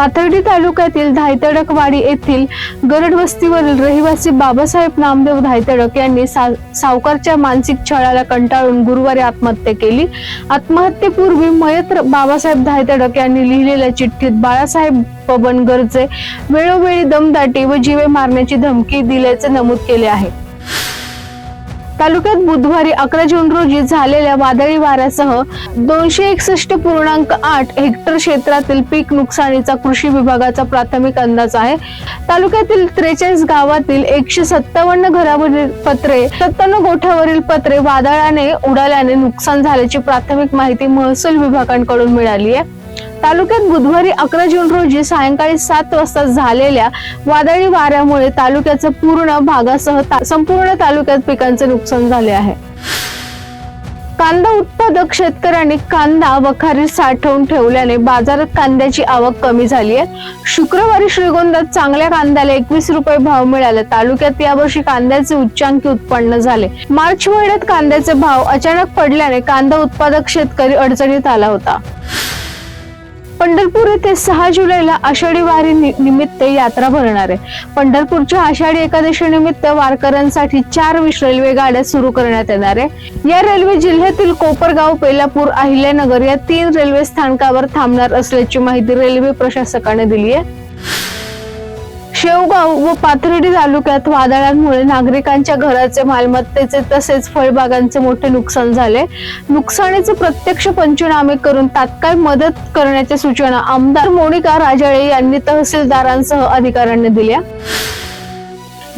पाथर्डी तालुक्यातील धायतडकवाडी येथील गरड वस्तीवरील रहिवासी बाबासाहेब नामदेव धायतडक यांनी सा- सावकारच्या मानसिक छळाला कंटाळून गुरुवारी आत्महत्या केली. आत्महत्येपूर्वी मयत बाबासाहेब धायतडक यांनी लिहिलेल्या चिठ्ठीत बाळासाहेब पवन गरजे वेळोवेळी दमदाटी व जीवे मारण्याची धमकी दिल्याचे नमूद केले आहे. तालुक्यात बुधवारी अकरा जून रोजी झालेल्या वादळी वाऱ्यासह दोनशे एकसष्ट पूर्णांक आठ हेक्टर क्षेत्रातील पीक नुकसानीचा कृषी विभागाचा प्राथमिक अंदाज आहे. तालुक्यातील त्रेचाळीस गावातील एकशे सत्तावन्न घरावरील पत्रे सत्त्याण्णव गोठ्यावरील पत्रे वादळाने उडाल्याने नुकसान झाल्याची प्राथमिक माहिती महसूल विभागाकडून मिळाली आहे. तालुक्यात बुधवारी अकरा जून रोजी सायंकाळी सात वाजता झालेल्या वादळी वाऱ्यामुळे तालुक्याचं पूर्ण भागासह ता- संपूर्ण तालुक्यात पिकांचे नुकसान झाले आहे. कांदा उत्पादक शेतकऱ्यांनी कांदा वखारी साठवून ठेवल्याने बाजारात कांद्याची आवक कमी झाली आहे. शुक्रवारी श्रीगोंद्यात चांगल्या कांद्याला एकवीस रुपये भाव मिळाले. तालुक्यात यावर्षी कांद्याचे उच्चांकी उत्पन्न झाले. मार्च महिन्यात कांद्याचे भाव अचानक पडल्याने कांदा उत्पादक शेतकरी अडचणीत आला होता. पंढरपूर येथे सहा जुलैला आषाढी वारी नि- निमित्त यात्रा भरणार आहे. पंढरपूरच्या आषाढी एकादशी निमित्त वारकऱ्यांसाठी चार विश रेल्वे गाड्या सुरू करण्यात येणार आहे. या रेल्वे जिल्ह्यातील कोपरगाव पेलापूर अहिल्यानगर या तीन रेल्वे स्थानकावर थांबणार असल्याची माहिती रेल्वे प्रशासकाने दिली आहे. शेवगाव व पाथर्डी तालुक्यात वादळांमुळे नागरिकांच्या घराचे मालमत्तेचे तसेच फळबागांचे मोठे नुकसान झाले. नुकसानीचे प्रत्यक्ष पंचनामे करून तात्काळ मदत करण्याच्या सूचना आमदार मोनिका राजाळे यांनी तहसीलदारांसह अधिकाऱ्यांनी दिल्या.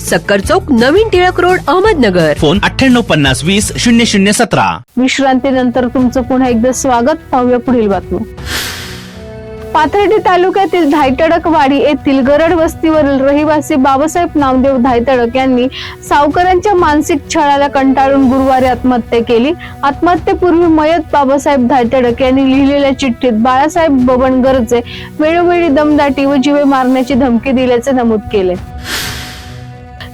सक्कर चौक नवीन टिळक रोड अहमदनगर. फोन अठ्ठ्याण्णव पन्नास वीस शून्य शून्य सतरा. विश्रांतीनंतर तुमचं पुन्हा एकदा स्वागत. पाहूया पुढील बातमी. पाथर्डी तालुक्यातील धायटडकवाडी येथील गरड वस्तीवरील रहिवासी बाबासाहेब नामदेव धायतडक यांनी सावकारांच्या मानसिक छळाला कंटाळून गुरुवारी आत्महत्या केली. आत्महत्येपूर्वी मयत बाबासाहेब धायतडक यांनी लिहिलेल्या चिठ्ठीत बाळासाहेब बबन गरजे वेळोवेळी दमदाटी व जीवे मारण्याची धमकी दिल्याचे नमूद केले.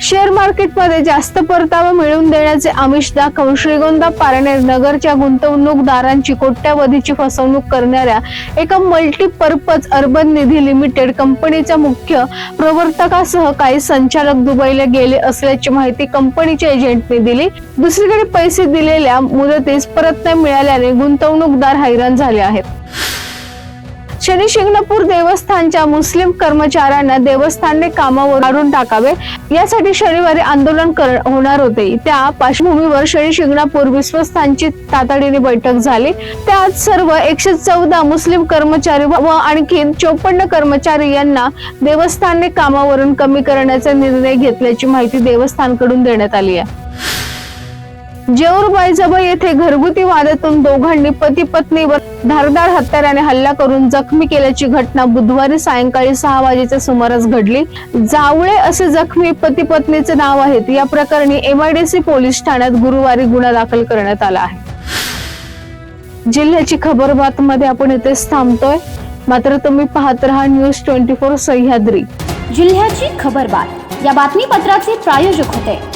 शेअर मार्केटमध्ये जास्त परतावा मिळवून देण्याचे आमिष दाखवून श्रीगोंदा पारनेर नगरच्या गुंतवणूकदारांची कोट्यावधीची फसवणूक करणाऱ्या एका मल्टीपर्पज अर्बन निधी लिमिटेड कंपनीच्या मुख्य प्रवर्तकासह काही संचालक दुबईला गेले असल्याची माहिती कंपनीच्या एजंटने दिली. दुसरीकडे पैसे दिलेल्या मुदतीस परत न मिळाल्याने गुंतवणूकदार हैराण झाले आहेत. शनी शिंगणापूर देवस्थानच्या मुस्लिम कर्मचाऱ्यांना देवस्थानने कामावर काढून टाकावे. यासाठी शनिवारी आंदोलन कर- होणार होते. त्या पार्श्वभूमीवर शनी शिंगणापूर तातडीने बैठक झाली. त्यात सर्व एकशे चौदा मुस्लिम कर्मचारी व आणखी चोपन्न कर्मचारी यांना देवस्थानने कामावरून कमी करण्याचा निर्णय घेतल्याची माहिती देवस्थानकडून देण्यात आली आहे. जेऊरबाईजवळ येथे घरगुती वादातून दोघांनी पती पत्नीवर धारदार हत्याराने हल्ला करून जखमी केल्याची घटना बुधवारी सायंकाळी सहा वाजेच्या सुमारास घडली. जावळे असे जखमी पती पत्नीचे नाव आहेत. या प्रकरणी एमआयडीसी पोलीस ठाण्यात गुरुवारी गुन्हा दाखल करण्यात आला आहे. जिल्ह्याची खबरमध्ये आपण इथेच थांबतोय. मात्र तुम्ही पाहत राहा न्यूज ट्वेंटी फोर सह्याद्री. जिल्ह्याची खबरबात या बातमीपत्राचे प्रायोजक होते.